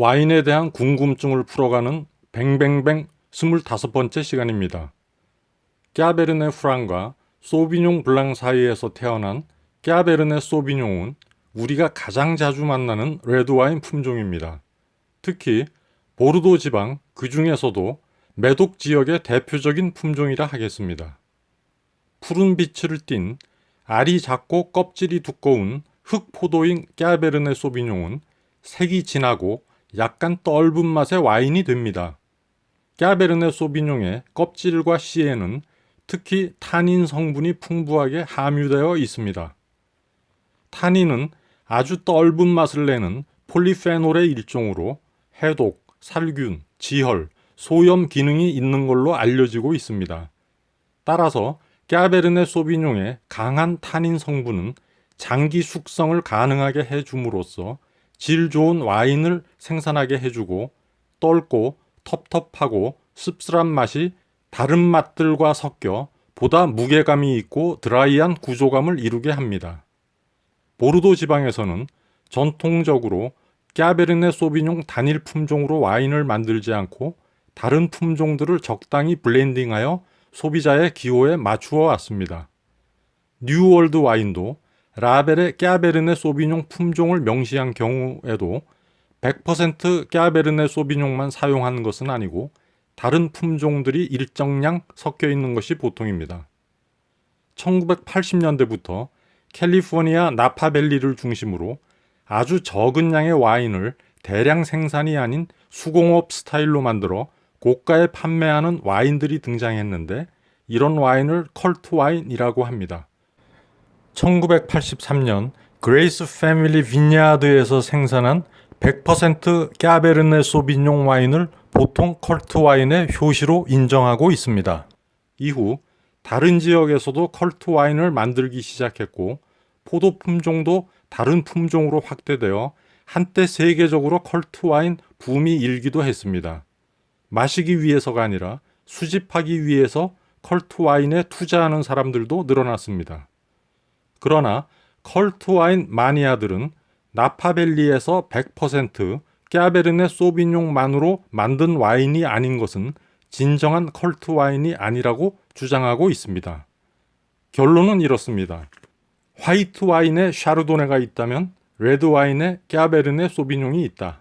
와인에 대한 궁금증을 풀어가는 뱅뱅뱅 25번째 시간입니다. 까베르네 프랑과 소비뇽 블랑 사이에서 태어난 까베르네 소비뇽은 우리가 가장 자주 만나는 레드와인 품종입니다. 특히 보르도 지방 그 중에서도 매독 지역의 대표적인 품종이라 하겠습니다. 푸른 빛을 띤 알이 작고 껍질이 두꺼운 흑포도인 까베르네 소비뇽은 색이 진하고 약간 떫은 맛의 와인이 됩니다. 까베르네 소비뇽의 껍질과 씨에는 특히 타닌 성분이 풍부하게 함유되어 있습니다. 타닌은 아주 떫은 맛을 내는 폴리페놀의 일종으로 해독, 살균, 지혈, 소염 기능이 있는 걸로 알려지고 있습니다. 따라서 까베르네 소비뇽의 강한 타닌 성분은 장기 숙성을 가능하게 해줌으로써 질 좋은 와인을 생산하게 해주고 떫고 텁텁하고 씁쓸한 맛이 다른 맛들과 섞여 보다 무게감이 있고 드라이한 구조감을 이루게 합니다. 보르도 지방에서는 전통적으로 까베르네 소비뇽 단일 품종으로 와인을 만들지 않고 다른 품종들을 적당히 블렌딩하여 소비자의 기호에 맞추어 왔습니다. 뉴월드 와인도 라벨의 까베르네 소비뇽 품종을 명시한 경우에도 100% 까베르네 소비뇽만 사용하는 것은 아니고 다른 품종들이 일정량 섞여 있는 것이 보통입니다. 1980년대부터 캘리포니아 나파밸리를 중심으로 아주 적은 양의 와인을 대량 생산이 아닌 수공업 스타일로 만들어 고가에 판매하는 와인들이 등장했는데 이런 와인을 컬트 와인이라고 합니다. 1983년 그레이스 패밀리 빈야드에서 생산한 100% 까베르네 소비뇽 와인을 보통 컬트 와인의 효시로 인정하고 있습니다. 이후 다른 지역에서도 컬트 와인을 만들기 시작했고 포도 품종도 다른 품종으로 확대되어 한때 세계적으로 컬트 와인 붐이 일기도 했습니다. 마시기 위해서가 아니라 수집하기 위해서 컬트 와인에 투자하는 사람들도 늘어났습니다. 그러나 컬트 와인 마니아들은 나파밸리에서 100% 까베르네 소비뇽만으로 만든 와인이 아닌 것은 진정한 컬트 와인이 아니라고 주장하고 있습니다. 결론은 이렇습니다. 화이트 와인에 샤르도네가 있다면 레드 와인에 까베르네 소비뇽이 있다.